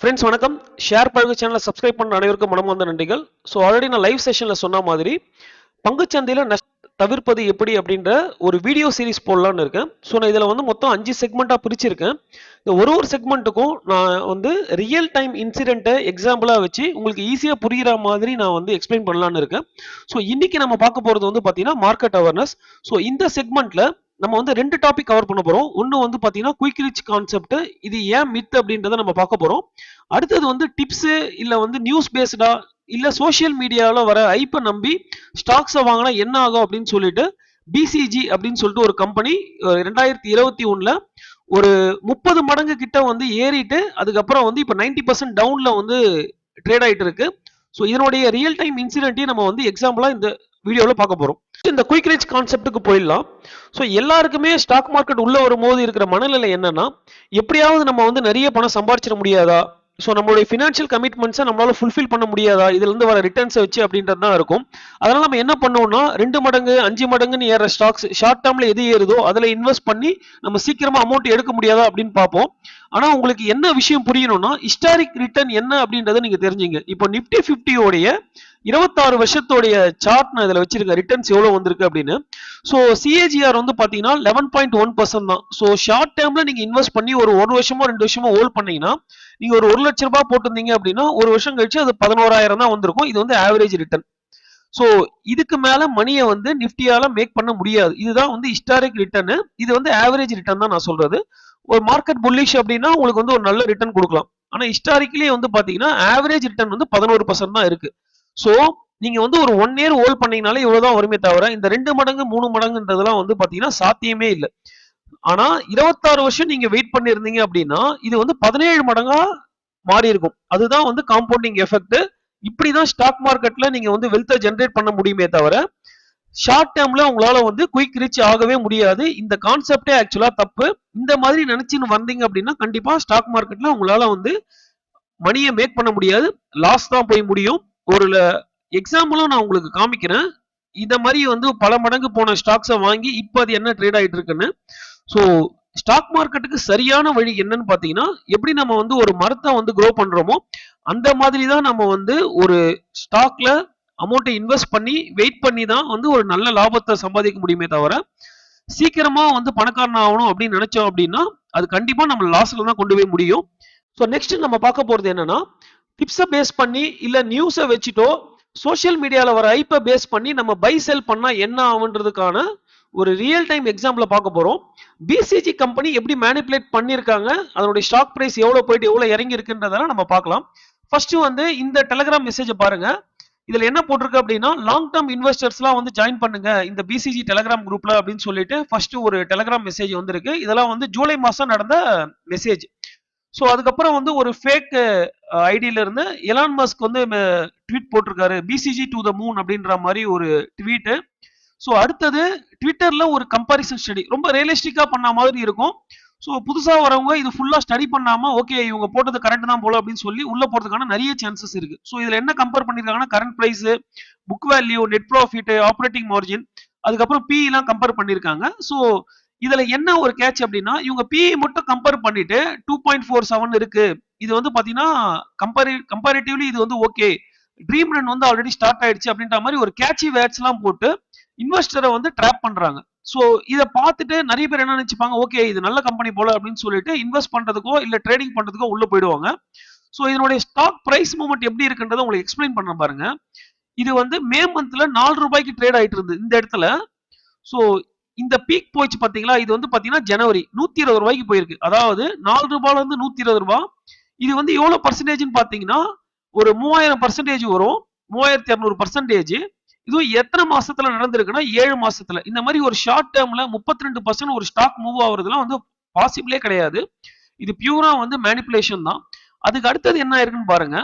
Friends வணக்கம். Share பழகு சேனலை சப்ஸ்கிரைப் பண்ண அனைவருக்கும் மனம் வந்த நன்றிகள். ஸோ ஆல்ரெடி நான் லைவ் செஷனில் சொன்ன மாதிரி பங்குச்சந்தையில் நஷ் தவிர்ப்பது எப்படி அப்படின்ற ஒரு வீடியோ சீரிஸ் போடலான்னு இருக்கேன். ஸோ நான் இதில் வந்து மொத்தம் அஞ்சு செக்மெண்ட்டாக பிரிச்சிருக்கேன். இந்த ஒரு ஒரு செக்மெண்ட்டுக்கும் நான் வந்து ரியல் டைம் இன்சிடென்ட்டை எக்ஸாம்பிளாக வச்சு உங்களுக்கு ஈஸியாக புரிகிற மாதிரி நான் வந்து எக்ஸ்பிளைன் பண்ணலான்னு இருக்கேன். ஸோ இன்றைக்கி நம்ம பார்க்க போகிறது வந்து பார்த்தீங்கன்னா மார்க்கெட் அவேர்னஸ் ஸோ இந்த செக்மெண்ட்டில் நம்ம வந்து ரெண்டு டாபிக் கவர் பண்ண போறோம். ஒன்று வந்து பார்த்தீங்கன்னா குயிக் ரிச் கான்செப்ட் இது ஏன் மித் அப்படின்றத நம்ம பார்க்க போறோம். அடுத்தது வந்து டிப்ஸ் இல்ல வந்து நியூஸ் பேஸ்டா இல்ல சோஷியல் மீடியாவில் வர ஐப்பை நம்பி ஸ்டாக்ஸை வாங்கினா என்ன ஆகும் அப்படின்னு சொல்லிட்டு பிசிஜி அப்படின்னு சொல்லிட்டு ஒரு கம்பெனி ரெண்டாயிரத்தி இருபத்தி ஒண்ணுல ஒரு முப்பது மடங்கு கிட்ட வந்து ஏறிட்டு அதுக்கப்புறம் வந்து இப்போ நைன்டி பர்சன்ட் டவுன்ல வந்து ட்ரேட் ஆயிட்டு இருக்கு. ஸோ இதனுடைய ரியல் டைம் இன்சிடென்ட்டையும் நம்ம வந்து எக்ஸாம்பிளா இந்த வீடியோவில் பார்க்க நெக்ஸ்ட் இந்த குயிக் ரீச் கான்செப்ட்டுக்கு போயிடலாம். ஸோ எல்லாருக்குமே ஸ்டாக் மார்க்கெட் உள்ள வரும்போது இருக்கிற மனநிலை என்னன்னா எப்படியாவது நம்ம வந்து நிறைய பணம் சம்பாரிச்சிட முடியாதா? ஸோ நம்மளுடைய ஃபினான்ஷியல் கமிட்மெண்ட்ஸை நம்மளால ஃபுல்ஃபில் பண்ண முடியாதா? இதுல இருந்து வர ரிட்டர்ன்ஸை வச்சு அப்படின்றது தான் இருக்கும். அதனால நம்ம என்ன பண்ணுவோம்னா ரெண்டு மடங்கு அஞ்சு மடங்குன்னு ஏற ஸ்டாக்ஸ் ஷார்ட் டேர்மில் எது ஏறுதோ அதில் இன்வெஸ்ட் பண்ணி நம்ம சீக்கிரமா அமௌண்ட் எடுக்க முடியாதா அப்படின்னு பார்ப்போம். ஆனா உங்களுக்கு என்ன விஷயம் புரியணும்னா ஹிஸ்டாரிக் ரிட்டர்ன் என்ன அப்படின்றத நீங்க தெரிஞ்சுங்க. இப்போ நிப்டி ஃபிஃப்டியோடைய இருபத்தாறு வருஷத்தோடைய சார்ட் நான் இதில் வச்சிருக்கேன். ரிட்டர்ன்ஸ் எவ்வளோ வந்திருக்கு அப்படின்னு. ஸோ சிஏஜிஆர் வந்து பார்த்தீங்கன்னா லெவன் பாயிண்ட் ஒன் பர்சன்ட் தான். ஸோ ஷார்ட் டேர்ம்ல நீங்கள் இன்வெஸ்ட் பண்ணி ஒரு ஒரு வருஷமோ ரெண்டு வருஷமோ ஹோல்ட் பண்ணீங்கன்னா நீங்கள் ஒரு ஒரு லட்ச ரூபாய் போட்டிருந்தீங்க அப்படின்னா ஒரு வருஷம் கழிச்சு அது பதினோராயிரம் தான் வந்திருக்கும். இது வந்து ஆவரேஜ் ரிட்டர்ன் ஸோ இதுக்கு மேலே மணியை வந்து நிஃப்டியால் மேக் பண்ண முடியாது. இதுதான் வந்து ஹிஸ்டாரிக் ரிட்டர்னு இது வந்து ஆவரேஜ் ரிட்டர்ன் தான் நான் சொல்றது. ஒரு மார்க்கெட் புல்லிஷ் அப்படின்னா உங்களுக்கு வந்து ஒரு நல்ல ரிட்டர்ன் கொடுக்கலாம். ஆனால் ஹிஸ்டாரிக்கலி வந்து பார்த்தீங்கன்னா ஆவரேஜ் ரிட்டர்ன் வந்து பதினோரு பர்சன்ட் தான் இருக்கு. ஸோ நீங்கள் வந்து ஒரு ஒன் இயர் ஹோல்ட் பண்ணீங்கனாலே இவ்வளவுதான் வருமே தவிர இந்த ரெண்டு மடங்கு மூணு மடங்குன்றதெல்லாம் வந்து பார்த்தீங்கன்னா சாத்தியமே இல்லை. ஆனால் இருபத்தாறு வருஷம் நீங்கள் வெயிட் பண்ணியிருந்தீங்க அப்படின்னா இது வந்து பதினேழு மடங்காக மாறி இருக்கும். அதுதான் வந்து காம்பவுண்டிங் எஃபெக்ட் இப்படிதான் ஸ்டாக் மார்க்கெட்டில் நீங்கள் வந்து வெல்த்தை ஜென்ரேட் பண்ண முடியுமே தவிர ஷார்ட் டேர்ம்ல உங்களால வந்து குயிக் ரீச் ஆகவே முடியாது. இந்த கான்செப்டே ஆக்சுவலா தப்பு. இந்த மாதிரி நினைச்சுன்னு வந்தீங்க அப்படின்னா கண்டிப்பா ஸ்டாக் மார்க்கெட்ல உங்களால வந்து மணியை மேக் பண்ண முடியாது. லாஸ் தான் போய் முடியும். ஒரு எக்ஸாம்பிளும் நான் உங்களுக்கு காமிக்கிறேன். இந்த மாதிரி வந்து பல மடங்கு போன ஸ்டாக்ஸை வாங்கி இப்போ அது என்ன ட்ரேட் ஆகிட்டு இருக்குன்னு. ஸோ ஸ்டாக் மார்க்கெட்டுக்கு சரியான வழி என்னன்னு பார்த்தீங்கன்னா எப்படி நம்ம வந்து ஒரு மரத்தை வந்து க்ரோ பண்ணுறோமோ அந்த மாதிரி தான் நம்ம வந்து ஒரு ஸ்டாக்ல அமௌண்ட்டை இன்வெஸ்ட் பண்ணி வெயிட் பண்ணி தான் வந்து ஒரு நல்ல லாபத்தை சம்பாதிக்க முடியுமே தவிர சீக்கிரமாக வந்து பணக்காரன் ஆகணும் அப்படின்னு நினச்சோம் அப்படின்னா அது கண்டிப்பாக நம்ம லாஸில் தான் கொண்டு போய் முடியும். ஸோ நெக்ஸ்ட் நம்ம பார்க்க போகிறது என்னன்னா டிப்ஸை பேஸ் பண்ணி இல்லை நியூஸை வச்சுட்டோ சோஷியல் மீடியாவில் வர ஐப்பை பேஸ் பண்ணி நம்ம பை செல் பண்ணால் என்ன ஆகுன்றதுக்கான ஒரு ரியல் டைம் எக்ஸாம்பிள பார்க்க போகிறோம் பிசிஜி கம்பெனி எப்படி மேனிப்புலேட் பண்ணியிருக்காங்க அதனுடைய ஸ்டாக் பிரைஸ் எவ்வளோ போயிட்டு எவ்வளோ இறங்கி இருக்குன்றதெல்லாம் நம்ம பார்க்கலாம். ஃபர்ஸ்ட் வந்து இந்த டெலிகிராம் மெசேஜை பாருங்கள் இதுல என்ன போட்டிருக்கு அப்படின்னா லாங் டேர்ம் இன்வெஸ்டர்ஸ்லாம் வந்து ஜாயின் பண்ணுங்க. இந்த பிசிஜி டெலகிராம் குரூப்ல அப்படின்னு சொல்லிட்டு ஃபர்ஸ்ட் ஒரு டெலகிராம் மெசேஜ் வந்திருக்கு. இதெல்லாம் வந்து ஜூலை மாசம் நடந்த மெசேஜ் ஸோ அதுக்கப்புறம் வந்து ஒரு ஃபேக் ஐடியில இருந்து எலான் மஸ்க் வந்து ட்வீட் போட்டிருக்காரு. பிசிஜி டு த மூன் அப்படின்ற மாதிரி ஒரு ட்வீட்டு ஸோ அடுத்தது ட்விட்டர்ல ஒரு கம்பாரிசன் ஸ்டடி ரொம்ப ரியலிஸ்டிக்கா பண்ண மாதிரி இருக்கும். ஸோ புதுசாக வரவங்க இது ஃபுல்லாக ஸ்டடி பண்ணாமல் ஓகே இவங்க போட்டது கரெக்ட் தான் போல அப்படின்னு சொல்லி உள்ளே போகிறதுக்கான நிறைய சான்சஸ் இருக்கு. ஸோ இதில் என்ன கம்பேர் பண்ணியிருக்காங்கன்னா current price book value net profit operating margin அதுக்கப்புறம் பி எல்லாம் கம்பேர் பண்ணியிருக்காங்க ஸோ இதில் என்ன ஒரு கேட்ச் அப்படின்னா இவங்க பிஇ மட்டும் கம்பேர் பண்ணிட்டு டூ பாயிண்ட் ஃபோர் செவன் இருக்கு. இது வந்து பார்த்தீங்கன்னா கம்பேரி கம்பேரிட்டிவ்லி இது வந்து ஓகே ட்ரீம் ரன் வந்து ஆல்ரெடி ஸ்டார்ட் ஆயிடுச்சு அப்படின்ற மாதிரி ஒரு கேட்சி வேர்ட்ஸ்லாம் போட்டு இன்வெஸ்டரை வந்து ட்ராப் பண்ணுறாங்க ஸோ இதை பார்த்துட்டு நிறைய பேர் என்ன நினைச்சுப்பாங்க ஓகே இது நல்ல கம்பெனி போல அப்படின்னு சொல்லிட்டு இன்வெஸ்ட் பண்றதுக்கோ இல்லை ட்ரேடிங் பண்றதுக்கோ உள்ள போயிடுவாங்க. ஸோ இதனுடைய ஸ்டாக் பிரைஸ் மூவ்மெண்ட் எப்படி இருக்குன்றதை உங்களுக்கு எக்ஸ்பிளைன் பண்ண பாருங்க. இது வந்து மே மந்த்ல நாலு ரூபாய்க்கு ட்ரேட் ஆயிட்டு இருந்து இந்த இடத்துல. ஸோ இந்த பீக் போயிடுச்சு பாத்தீங்களா? இது வந்து பாத்தீங்கன்னா ஜனவரி நூத்தி இருபது ரூபாய்க்கு போயிருக்கு. அதாவது நாலு ரூபாயில இருந்து நூத்தி இருபது ரூபாய் இது வந்து எவ்வளவு பர்சன்டேஜ்னு பாத்தீங்கன்னா ஒரு மூவாயிரம் பர்சன்டேஜ் வரும். மூவாயிரத்தி இரநூறு பர்சன்டேஜ் இதுவும் எத்தனை மாசத்துல நடந்திருக்குன்னா ஏழு மாசத்துல. இந்த மாதிரி ஒரு ஷார்ட் டேர்ம்ல முப்பத்தி ரெண்டு பர்சன்ட் ஒரு ஸ்டாக் மூவ் ஆகுறதுலாம் வந்து பாசிபிளே கிடையாது. இது பியூரா வந்து மேனிப்புலேஷன் தான். அதுக்கு அடுத்தது என்ன இருக்குன்னு பாருங்க.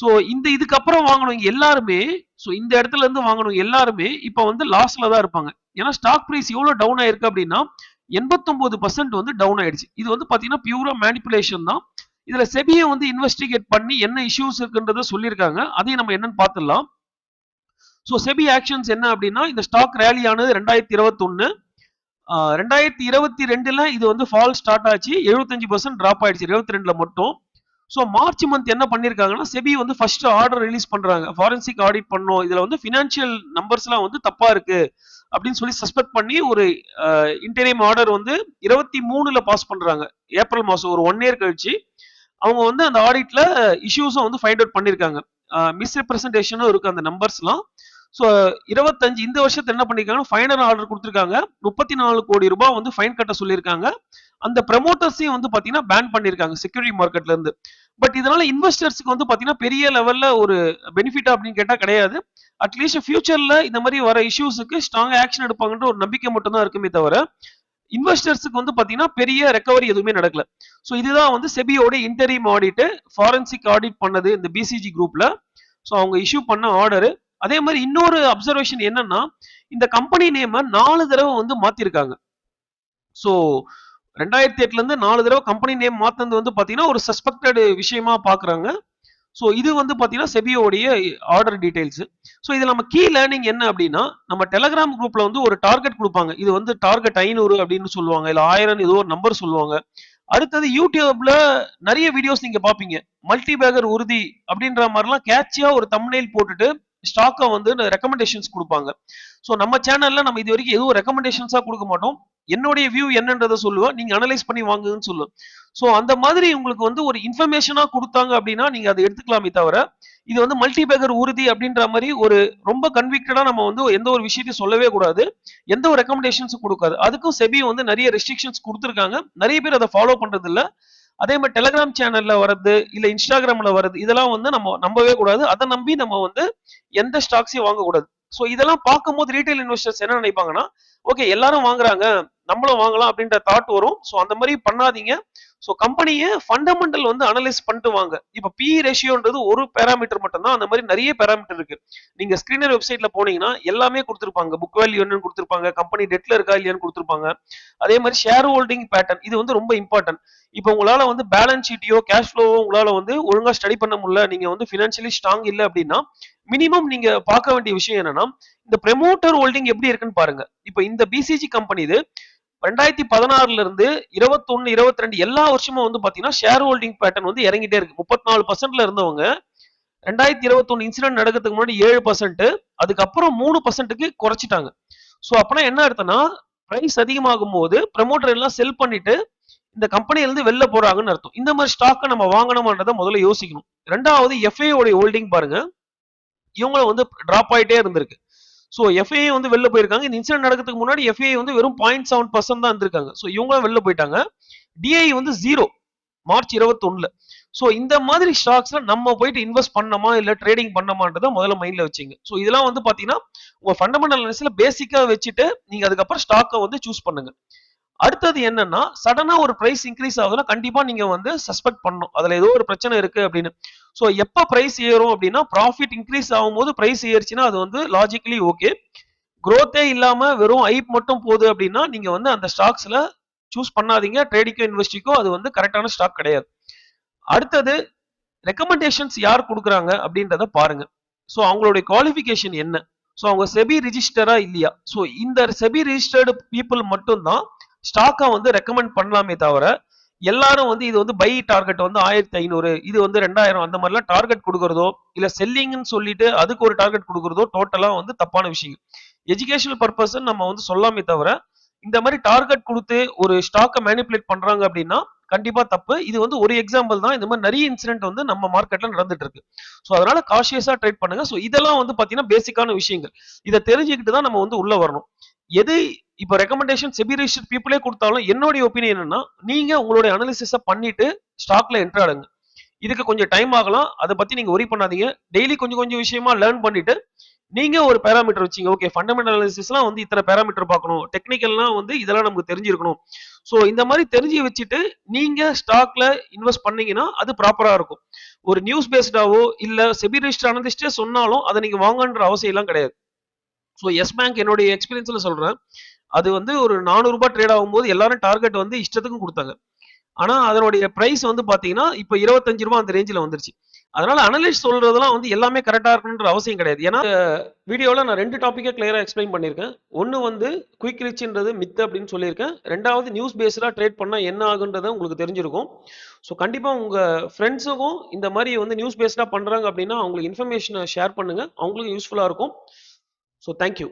ஸோ இந்த இதுக்கப்புறம் வாங்கினவங்க எல்லாருமே ஸோ இந்த இடத்துல இருந்து வாங்கினவங்க எல்லாருமே இப்போ வந்து லாஸ்ல தான் இருப்பாங்க. ஏன்னா ஸ்டாக் ப்ரைஸ் எவ்வளோ டவுன் ஆயிருக்கு அப்படின்னா எண்பத்தொன்பது பர்சன்ட் வந்து டவுன் ஆயிடுச்சு. இது வந்து பார்த்தீங்கன்னா பியூரா மேனிப்புலேஷன் தான். இதில் செபியை வந்து இன்வெஸ்டிகேட் பண்ணி என்ன இஷ்யூஸ் இருக்குன்றத சொல்லியிருக்காங்க. அதையும் நம்ம என்னன்னு பார்த்துடலாம். ஸோ செபி ஆக்ஷன்ஸ் என்ன அப்படின்னா இந்த ஸ்டாக் ரேலி ஆனது ரெண்டாயிரத்தி இருபத்தொன்னு ரெண்டாயிரத்தி இருபத்தி ரெண்டுல இது வந்து ஃபால் ஸ்டார்ட் ஆச்சு. எழுபத்தஞ்சு பர்சன்ட் ட்ராப் ஆயிடுச்சு. இருபத்தி ரெண்டுல மட்டும். ஸோ மார்ச் மந்த் என்ன பண்ணியிருக்காங்கன்னா செபி வந்து ஃபர்ஸ்ட் ஆர்டர் ரிலீஸ் பண்றாங்க. ஃபாரன்சிக் ஆடிட் பண்ணோம். இதுல வந்து ஃபினான்ஷியல் நம்பர்ஸ்லாம் வந்து தப்பா இருக்கு அப்படின்னு சொல்லி சஸ்பெக்ட் பண்ணி ஒரு இன்டெரியம் ஆர்டர் வந்து இருபத்தி மூணுல பாஸ் பண்றாங்க. ஏப்ரல் மாசம் ஒரு ஒன் இயர் கழிச்சு. அவங்க வந்து அந்த ஆடிட்ல இஷ்யூஸும் வந்து ஃபைண்ட் அவுட் பண்ணியிருக்காங்க மிஸ்ரெப்ரசன்டேஷனும் இருக்கு அந்த நம்பர்ஸ்லாம் ஸோ இருபத்தஞ்சு இந்த வருஷத்தை என்ன பண்ணிருக்காங்க? ஃபைனல் ஆர்டர் கொடுத்துருக்காங்க. முப்பத்தி நாலு கோடி ரூபாய் வந்து ஃபைன் கட்ட சொல்லியிருக்காங்க. அந்த ப்ரமோட்டர்ஸையும் வந்து பார்த்தீங்கன்னா பேன் பண்ணியிருக்காங்க செக்யூரிட்டி மார்க்கெட்ல இருந்து. பட் இதனால இன்வெஸ்டர்ஸ்க்கு வந்து பார்த்தீங்கன்னா பெரிய லெவல்ல ஒரு பெனிஃபிட்டா அப்படின்னு கேட்டால் கிடையாது. அட்லீஸ்ட் ஃபியூச்சர்ல இந்த மாதிரி வர இஷ்யூஸுக்கு ஸ்ட்ராங் ஆக்ஷன் எடுப்பாங்கன்ற ஒரு நம்பிக்கை மட்டும்தான் இருக்குமே தவிர இன்வெஸ்டர்ஸுக்கு வந்து பார்த்தீங்கன்னா பெரிய ரெக்கவரி எதுவுமே நடக்கல. ஸோ இதுதான் வந்து செபியோட இன்டரிம் ஆடிட்டு ஃபாரன்சிக் ஆடிட் பண்ணது இந்த பிசிஜி குரூப்ல ஸோ அவங்க இஷ்யூ பண்ண ஆர்டரு அதே மாதிரி இன்னொரு அப்சர்வேஷன் என்னன்னா இந்த கம்பெனி நேம நாலு தடவை வந்து மாத்திருக்காங்க. ஸோ ரெண்டாயிரத்தி எட்டுல இருந்து நாலு தடவை கம்பெனி நேம் மாத்தினது வந்து பாத்தீங்கன்னா ஒரு சஸ்பெக்டட் விஷயமா பாக்குறாங்க. ஸோ இது வந்து பாத்தீங்கன்னா செபியோடைய ஆர்டர் டீடைல்ஸ் ஸோ இதுல நம்ம கீ லேர்னிங் என்ன அப்படின்னா நம்ம டெலகிராம் குரூப்ல வந்து ஒரு டார்கெட் கொடுப்பாங்க. இது வந்து டார்கெட் ஐநூறு அப்படின்னு சொல்லுவாங்க. இல்ல ஆயிரம் ஏதோ ஒரு நம்பர் சொல்லுவாங்க. அடுத்தது யூடியூப்ல நிறைய வீடியோஸ் நீங்க பாப்பீங்க. மல்டி பேகர் உறுதி அப்படின்ற மாதிரிலாம் கேட்சியா ஒரு தம்ப்நெயில் போட்டுட்டு ஸ்டாக்கை வந்து ரெக்கமெண்டேஷன்ஸ் கொடுப்பாங்க. ஸோ நம்ம சேனல்ல நம்ம இது வரைக்கும் எதுவும் ரெக்கமெண்டேஷன்ஸா கொடுக்க மாட்டோம். என்னுடைய வியூ என்னன்றதை சொல்லுவேன். நீங்க அனலைஸ் பண்ணி வாங்குன்னு சொல்லுவேன். ஸோ அந்த மாதிரி உங்களுக்கு வந்து ஒரு இன்ஃபர்மேஷனா கொடுத்தாங்க அப்படின்னா நீங்க அதை எடுத்துக்கலாமே தவிர இது வந்து மல்டி பேக்கர் உறுதி அப்படின்ற மாதிரி ஒரு ரொம்ப கன்விக்டடா நம்ம வந்து எந்த ஒரு விஷயத்தையும் சொல்லவே கூடாது. எந்த ஒரு ரெக்கமெண்டேஷன்ஸும் கொடுக்காது. அதுக்கும் செபி வந்து நிறைய ரெஸ்ட்ரிக்ஷன்ஸ் கொடுத்துருக்காங்க. நிறைய பேர் அதை ஃபாலோ பண்றது இல்லை அதே மாதிரி டெலிகிராம் சேனல்ல வர்றது இல்ல இன்ஸ்டாகிராம்ல வர்றது இதெல்லாம் வந்து நம்ம நம்பவே கூடாது. அதை நம்பி நம்ம வந்து எந்த ஸ்டாக்ஸையும் வாங்கக்கூடாது. ஸோ இதெல்லாம் பார்க்கும்போது ரீட்டைல் இன்வெஸ்டர்ஸ் என்ன நினைப்பாங்கன்னா ஓகே எல்லாரும் வாங்குறாங்க நம்மளும் வாங்கலாம் அப்படின்ற தாட் வரும். ஸோ அந்த மாதிரி பண்ணாதீங்க. ஸோ கம்பெனியை ஃபண்டமெண்டல் வந்து அனலைஸ் பண்ணிட்டு வாங்க. இப்போ பி ரேஷியோன்றது ஒரு பேராமீட்டர் மட்டும் தான் அந்த மாதிரி நிறைய பேராமீட்டர் இருக்கு. நீங்க ஸ்கிரீனர் வெப்சைட்ல போனீங்கன்னா எல்லாமே கொடுத்துருப்பாங்க. புக் வேல்யூ என்னன்னு கொடுத்துருப்பாங்க. கம்பெனி டெட்ல இருக்கா இல்லையான்னு கொடுத்துருப்பாங்க. அதே மாதிரி ஷேர் ஹோல்டிங் பேட்டர்ன் இது வந்து ரொம்ப இம்பார்ட்டன்ட் இப்போ உங்களால வந்து பேலன்ஸ் ஷீட்டையோ கேஷ் ஃப்ளோவோ உங்களால வந்து ஒழுங்கா ஸ்டடி பண்ண முடியல நீங்க வந்து ஃபினான்ஷியலி ஸ்ட்ராங் இல்லை அப்படின்னா மினிமம் நீங்க பார்க்க வேண்டிய விஷயம் என்னன்னா இந்த ப்ரெமோட்டர் ஹோல்டிங் எப்படி இருக்குன்னு பாருங்க. இப்போ இந்த பிசிஜி கம்பெனி இது ரெண்டாயிரத்தி பதினாறுல இருந்து இருபத்தொன்னு இருபத்தி ரெண்டு எல்லா வருஷமும் வந்து பாத்தீங்கன்னா ஷேர் ஹோல்டிங் பேட்டர்ன் வந்து இறங்கிட்டே இருக்கு. முப்பத்தி நாலு பர்சன்ட்ல இருந்தவங்க ரெண்டாயிரத்தி இருபத்தொன்னு இன்சிடென்ட் நடக்கிறதுக்கு முன்னாடி ஏழு பர்சன்ட் அதுக்கப்புறம் மூணு பர்சன்ட்டுக்கு குறைச்சிட்டாங்க. ஸோ அப்பனா என்ன அர்த்தம்னா பிரைஸ் அதிகமாகும் போது ப்ரமோட்டர் எல்லாம் செல் பண்ணிட்டு இந்த கம்பெனில இருந்து வெளில போறாங்கன்னு அர்த்தம். இந்த மாதிரி ஸ்டாக்கை நம்ம வாங்கணுமான்றதை முதல்ல யோசிக்கணும். ரெண்டாவது எஃப்ஐ உடைய ஹோல்டிங் பாருங்க. இவங்களும் வந்து டிராப் ஆயிட்டே இருந்திருக்கு. ஸோ எஃப்ஐ வந்து வெளில போயிருக்காங்க. இந்த இன்சிடென்ட் நடக்கிறதுக்கு முன்னாடி எஃப்ஐ வந்து வெறும் பாயிண்ட் செவன் பர்சன்ட் தான் இருந்திருக்காங்க. ஸோ இவங்களும் வெளில போயிட்டாங்க. டிஐ வந்து ஜீரோ மார்ச் இருபத்தொன்னுல. ஸோ இந்த மாதிரி ஸ்டாக்ஸ்ல நம்ம போயிட்டு இன்வெஸ்ட் பண்ணமா இல்ல ட்ரேடிங் பண்ணமான்றத முதல்ல மைண்ட்ல வச்சுங்க. ஸோ இதெல்லாம் வந்து பாத்தீங்கன்னா உங்க ஃபண்டமெண்டல் பேசிக்கா வச்சுட்டு நீங்க அதுக்கப்புறம் ஸ்டாக்கை வந்து சூஸ் பண்ணுங்க. அடுத்தது என்னன்னா சடனா ஒரு பிரைஸ் இன்க்ரீஸ் ஆகுதுன்னா கண்டிப்பா நீங்க வந்து சஸ்பெக்ட் பண்ணணும். அதுல ஏதோ ஒரு பிரச்சனை இருக்கு அப்படின்னு. ஸோ எப்ப பிரைஸ் ஏறும் அப்படின்னா ப்ராஃபிட் இன்க்ரீஸ் ஆகும்போது பிரைஸ் ஏறிச்சுன்னா அது வந்து லாஜிக்கலி ஓகே க்ரோத்தே இல்லாமல் இல்லாம வெறும் ஐப் மட்டும் போகுது அப்படின்னா நீங்க வந்து அந்த ஸ்டாக்ஸ்ல சூஸ் பண்ணாதீங்க. ட்ரேடிங்கோ இன்வெஸ்டிக்கோ அது வந்து கரெக்டான ஸ்டாக் கிடையாது. அடுத்தது ரெக்கமெண்டேஷன்ஸ் யார் கொடுக்குறாங்க அப்படின்றத பாருங்க. ஸோ அவங்களுடைய குவாலிஃபிகேஷன் என்ன? ஸோ அவங்க செபி ரிஜிஸ்டரா இல்லையா? ஸோ இந்த செபி ரிஜிஸ்டர்டு பீப்புள் மட்டும்தான் ஸ்டாக்கை வந்து ரெக்கமெண்ட் பண்ணலாமே தவிர எல்லாரும் வந்து இது வந்து பை டார்கெட் வந்து ஆயிரத்தி ஐநூறு இது வந்து ரெண்டாயிரம் அந்த மாதிரிலாம் டார்கெட் கொடுக்குறதோ இல்லை செல்லிங்னு சொல்லிட்டு அதுக்கு ஒரு டார்கெட் கொடுக்குறதோ டோட்டலாக வந்து தப்பான விஷயம் எஜுகேஷனல் பர்பஸ் நம்ம வந்து சொல்லாமே தவிர இந்த மாதிரி டார்கெட் கொடுத்து ஒரு ஸ்டாக்கை மேனிப்புலேட் பண்றாங்க அப்படின்னா கண்டிப்பாக தப்பு. இது வந்து ஒரு எக்ஸாம்பிள் தான். இந்த மாதிரி நிறைய இன்சிடென்ட் வந்து நம்ம மார்க்கெட்டில் நடந்துட்டு இருக்கு ஸோ அதனால காஷியஸாக ட்ரேட் பண்ணுங்க. ஸோ இதெல்லாம் வந்து பார்த்தீங்கன்னா பேசிக்கான விஷயங்கள். இதை தெரிஞ்சுக்கிட்டு தான் நம்ம வந்து உள்ளே வரணும். எது இப்போ ரெக்கமெண்டேஷன் செபி ரிஜிஸ்டர் பீப்புளே கொடுத்தாலும் என்னுடைய ஒப்பீனியன் என்னன்னா நீங்க உங்களுடைய அனாலிசிஸை பண்ணிட்டு ஸ்டாக்ல என்ட்ரு ஆடுங்க இதுக்கு கொஞ்சம் டைம் ஆகலாம். அதை பத்தி நீங்க ஒரி பண்ணாதீங்க. டெய்லி கொஞ்சம் கொஞ்சம் விஷயமா லேர்ன் பண்ணிட்டு நீங்க ஒரு பேராமீட்டர் வச்சீங்க. ஓகே ஃபண்டமெண்டல் அனாலிசிஸ்லாம் வந்து இத்தனை பேராமீட்டர் பார்க்கணும். டெக்னிக்கல்லாம் வந்து இதெல்லாம் நமக்கு தெரிஞ்சிருக்கணும். ஸோ இந்த மாதிரி தெரிஞ்சு வச்சுட்டு நீங்க ஸ்டாக்ல இன்வெஸ்ட் பண்ணீங்கன்னா அது ப்ராப்பரா இருக்கும். ஒரு நியூஸ் பேஸ்டாவோ இல்ல செபி ரிஜிஸ்டர் அனலிஸ்டே சொன்னாலும் அதை நீங்க வாங்கன்ற அவசியம் எல்லாம் கிடையாது. ஸோ எஸ் பேங்க் என்னுடைய எக்ஸ்பீரியன்ஸ்ல சொல்றேன். அது வந்து ஒரு நானூறு ரூபாய் ட்ரேட் ஆகும்போது எல்லாரும் டார்கெட் வந்து இஷ்டத்துக்கும் கொடுத்தாங்க. ஆனா அதனுடைய பிரைஸ் வந்து பாத்தீங்கன்னா இப்போ இருபத்தஞ்சு ரூபாய் அந்த ரேஞ்சில் வந்துருச்சு. அதனால அனலிஸ்ட் சொல்றதெல்லாம் வந்து எல்லாமே கரெக்டா இருக்கணுன்ற அவசியம் கிடையாது. ஏன்னா வீடியோவில் நான் ரெண்டு டாப்பிக்கை கிளியரா எக்ஸ்பிளைன் பண்ணியிருக்கேன். ஒன்று வந்து குயிக் ரிச்ன்றது மித்து அப்படின்னு சொல்லியிருக்கேன். ரெண்டாவது நியூஸ் பேஸ்டாக ட்ரேட் பண்ணால் என்ன ஆகுன்றது உங்களுக்கு தெரிஞ்சிருக்கும். ஸோ கண்டிப்பாக உங்கள் ஃப்ரெண்ட்ஸுக்கும் இந்த மாதிரி வந்து நியூஸ் பேஸ்டாக பண்ணுறாங்க அப்படின்னா அவங்களுக்கு இன்ஃபர்மேஷனை ஷேர் பண்ணுங்கள் அவங்களுக்கு யூஸ்ஃபுல்லாக இருக்கும். So thank you